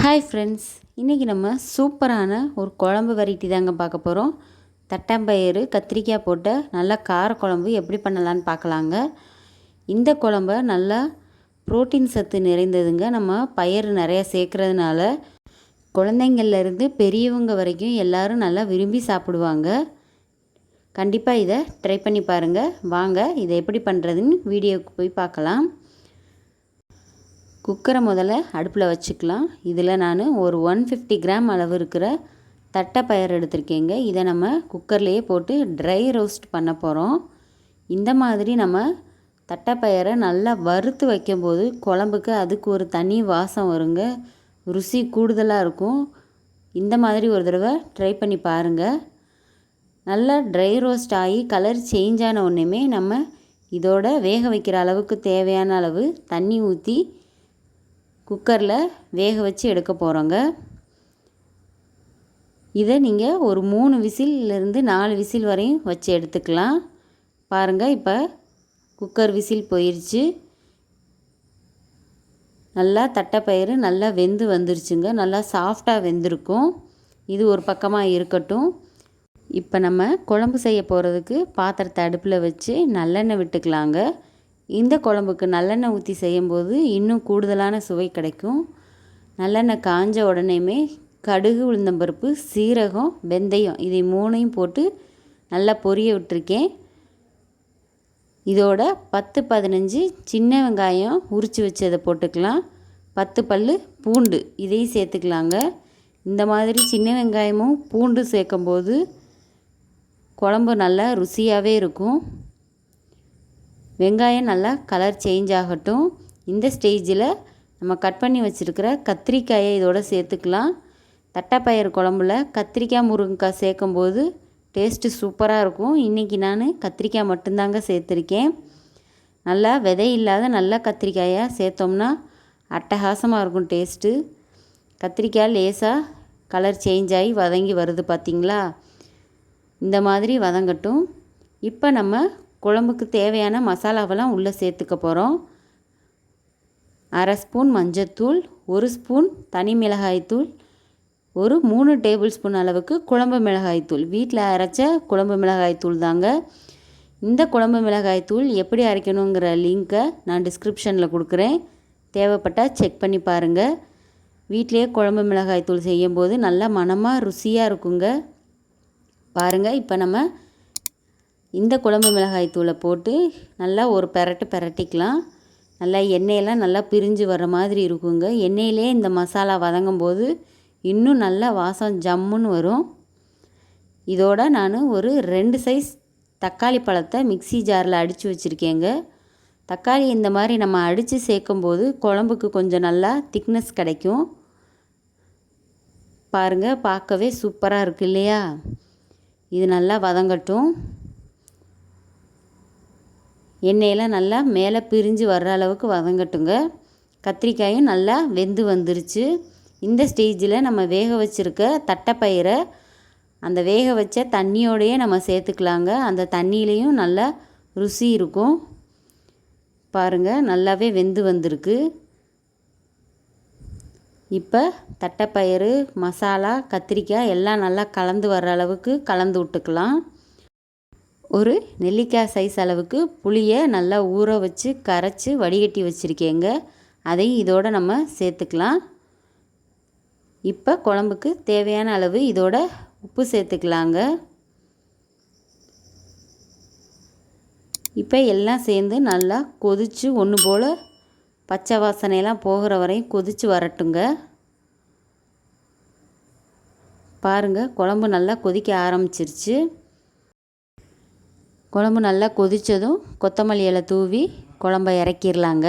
Hi friends இன்றைக்கி நம்ம சூப்பரான ஒரு குழம்பு வெரைட்டி தாங்க பார்க்க போகிறோம் தட்டாம்பயிறு கத்திரிக்காய் போட்ட நல்ல காரக்குழம்பு எப்படி பண்ணலான்னு பார்க்கலாங்க. இந்த குழம்ப நல்லா புரோட்டீன் சத்து நிறைந்ததுங்க. நம்ம பயிர் நிறையா சேர்க்குறதுனால குழந்தைங்கள்லேருந்து பெரியவங்க வரைக்கும் எல்லோரும் நல்லா விரும்பி சாப்பிடுவாங்க. கண்டிப்பாக இதை ட்ரை பண்ணி பாருங்கள் வாங்க இதை எப்படி பண்ணுறதுன்னு வீடியோவுக்கு போய் பார்க்கலாம். குக்கரை முதல்ல அடுப்பில் வச்சுக்கலாம். இதில் நான் ஒரு ஒன் ஃபிஃப்டி கிராம் அளவு இருக்கிற தட்டைப்பயர் எடுத்திருக்கேங்க. இதை நம்ம குக்கர்லேயே போட்டு ட்ரை ரோஸ்ட் பண்ண போகிறோம் இந்த மாதிரி நம்ம தட்டைப்பயரை நல்லா வறுத்து வைக்கும்போது குழம்புக்கு அதுக்கு ஒரு தனி வாசம் வருங்க. ருசி கூடுதலாக இருக்கும். இந்த மாதிரி ஒரு தடவை ட்ரை பண்ணி பாருங்கள் நல்லா ட்ரை ரோஸ்ட் ஆகி கலர் சேஞ்ச் ஆன ஒன்றுமே நம்ம இதோட வேக வைக்கிற அளவுக்கு தேவையான அளவு தண்ணி ஊற்றி குக்கரில் வேக வச்சு எடுக்க போகிறோங்க இதை நீங்கள் ஒரு மூணு விசில்லேருந்து நாலு விசில் வரையும் வச்சு எடுத்துக்கலாம். பாருங்கள் இப்போ குக்கர் விசில் போயிடுச்சு நல்லா தட்டைப்பயிறு நல்லா வெந்து வந்துருச்சுங்க. நல்லா சாஃப்டாக வெந்திருக்கும். இது ஒரு பக்கமாக இருக்கட்டும். இப்போ நம்ம குழம்பு செய்ய போகிறதுக்கு பாத்திரத்தை அடுப்பில் வச்சு நல்லெண்ணெய் விட்டுக்கலாங்க. இந்த குழம்புக்கு நல்லெண்ணெய் ஊற்றி செய்யும்போது இன்னும் கூடுதலான சுவை கிடைக்கும். நல்லெண்ணெய் காஞ்ச உடனேமே கடுகு உளுந்தம்பருப்பு சீரகம் வெந்தயம் இதை மூணையும் போட்டு நல்லா பொரிய விட்டுருக்கேன். இதோட பத்து பதினஞ்சு சின்ன வெங்காயம் உரித்து வச்சதை போட்டுக்கலாம். பத்து பல் பூண்டு இதையும் சேர்த்துக்கலாங்க. இந்த மாதிரி சின்ன வெங்காயமும் பூண்டு சேர்க்கும்போது குழம்பு நல்லா ருசியாகவே இருக்கும். வெங்காயம் நல்லா கலர் சேஞ்ச் ஆகட்டும். இந்த ஸ்டேஜில் நம்ம கட் பண்ணி வச்சுருக்கிற கத்திரிக்காயை இதோட சேர்த்துக்கலாம். தட்டைப்பயிறு குழம்புல கத்திரிக்காய் முருங்கைக்காய் சேர்க்கும்போது டேஸ்ட்டு சூப்பராக இருக்கும். இன்றைக்கி நான் கத்திரிக்காய் மட்டும்தாங்க சேர்த்துருக்கேன். நல்லா விதை இல்லாத நல்ல கத்திரிக்காயாக சேர்த்தோம்னா அட்டகாசமாக இருக்கும் டேஸ்ட்டு கத்திரிக்காய் லேசாக கலர் சேஞ்ச் ஆகி வதங்கி வருது பார்த்திங்களா இந்த மாதிரி வதங்கட்டும். இப்போ நம்ம குழம்புக்கு தேவையான மசாலாவெல்லாம் உள்ளே சேர்த்துக்க போகிறோம். அரை ஸ்பூன் மஞ்சத்தூள் ஒரு ஸ்பூன் தனி மிளகாய்த்தூள் ஒரு மூணு டேபிள் ஸ்பூன் அளவுக்கு குழம்பு மிளகாய்த்தூள் வீட்டில் அரைச்ச குழம்பு மிளகாய்த்தூள் தாங்க. இந்த குழம்பு மிளகாய்த்தூள் எப்படி அரைக்கணுங்கிற லிங்க்கை நான் டிஸ்கிரிப்ஷனில் கொடுக்குறேன். தேவைப்பட்டால் செக் பண்ணி பாருங்கள் வீட்டிலேயே குழம்பு மிளகாய்த்தூள் செய்யும்போது நல்லா மனமாக ருசியாக இருக்குங்க. பாருங்கள் இப்போ நம்ம இந்த குழம்பு மிளகாய் தூளை போட்டு நல்லா ஒரு பெரட்டு பெரட்டிக்கலாம். நல்லா எண்ணெயெல்லாம் நல்லா பிரிஞ்சு வர மாதிரி இருக்குங்க. எண்ணெயிலே இந்த மசாலா வதங்கும் போது இன்னும் நல்லா வாசம் ஜம்முன்னு வரும். இதோட நான் ஒரு ரெண்டு சைஸ் தக்காளி பழத்தை மிக்சி ஜாரில் அடித்து வச்சுருக்கேங்க. தக்காளி இந்த மாதிரி நம்ம அடித்து சேர்க்கும்போது குழம்புக்கு கொஞ்சம் நல்லா திக்னஸ் கிடைக்கும். பாருங்கள் பார்க்கவே சூப்பராக இருக்கு இல்லையா? இது நல்லா வதங்கட்டும். எண்ணெயெல்லாம் நல்லா மேலே பிரிஞ்சு வர்ற அளவுக்கு வதங்கட்டுங்க. கத்திரிக்காயும் நல்லா வெந்து வந்துருச்சு. இந்த ஸ்டேஜில் நம்ம வேக வச்சுருக்க தட்டைப்பயிரை அந்த வேக வச்ச தண்ணியோடையே நம்ம சேர்த்துக்கலாங்க. அந்த தண்ணியிலையும் நல்லா ருசி இருக்கும். பாருங்கள் நல்லாவே வெந்து வந்திருக்கு. இப்போ தட்டைப்பயிறு மசாலா கத்திரிக்காய் எல்லாம் நல்லா கலந்து வர்ற அளவுக்கு கலந்து விட்டுக்கலாம். ஒரு நெல்லிக்காய் சைஸ் அளவுக்கு புளியை நல்லா ஊற வச்சு கரைச்சி வடிகட்டி வச்சுருக்கேங்க. அதையும் இதோடு நம்ம சேர்த்துக்கலாம். இப்போ குழம்புக்கு தேவையான அளவு இதோட உப்பு சேர்த்துக்கலாங்க. இப்போ எல்லாம் சேர்ந்து நல்லா கொதித்து ஒன்று போல் பச்சை வாசனையெல்லாம் போகிற வரையும் கொதித்து வரட்டுங்க. பாருங்கள் குழம்பு நல்லா கொதிக்க ஆரம்பிச்சிருச்சு. குழம்பு நல்லா கொதித்ததும் கொத்தமல்லி இலை தூவி குழம்ப இறக்கிடலாங்க.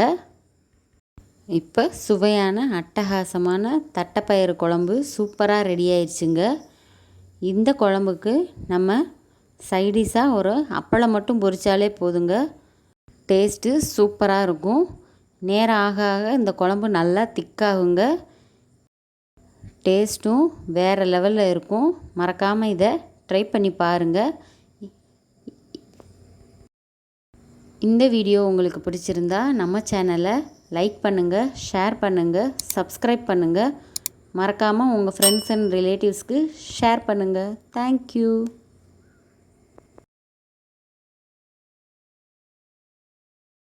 இப்போ சுவையான அட்டகாசமான தட்டைப்பயிறு குழம்பு சூப்பராக ரெடி ஆயிடுச்சுங்க. இந்த குழம்புக்கு நம்ம சைடிஷாக ஒரு அப்பளம் மட்டும் பொரித்தாலே போதுங்க. டேஸ்ட்டு சூப்பராக இருக்கும். நேரம் ஆக ஆக இந்த குழம்பு நல்லா திக்காகுங்க டேஸ்ட்டும் வேறு லெவலில் இருக்கும். மறக்காமல் இதை ட்ரை பண்ணி பாருங்கள் இந்த வீடியோ உங்களுக்கு பிடிச்சிருந்தா நம்ம சேனலை லைக் பண்ணுங்கள் ஷேர் பண்ணுங்கள் சப்ஸ்கிரைப் பண்ணுங்கள் மறக்காமல் உங்கள் ஃப்ரெண்ட்ஸ் அண்ட் ரிலேட்டிவ்ஸ்க்கு ஷேர் பண்ணுங்கள் தேங்க்யூ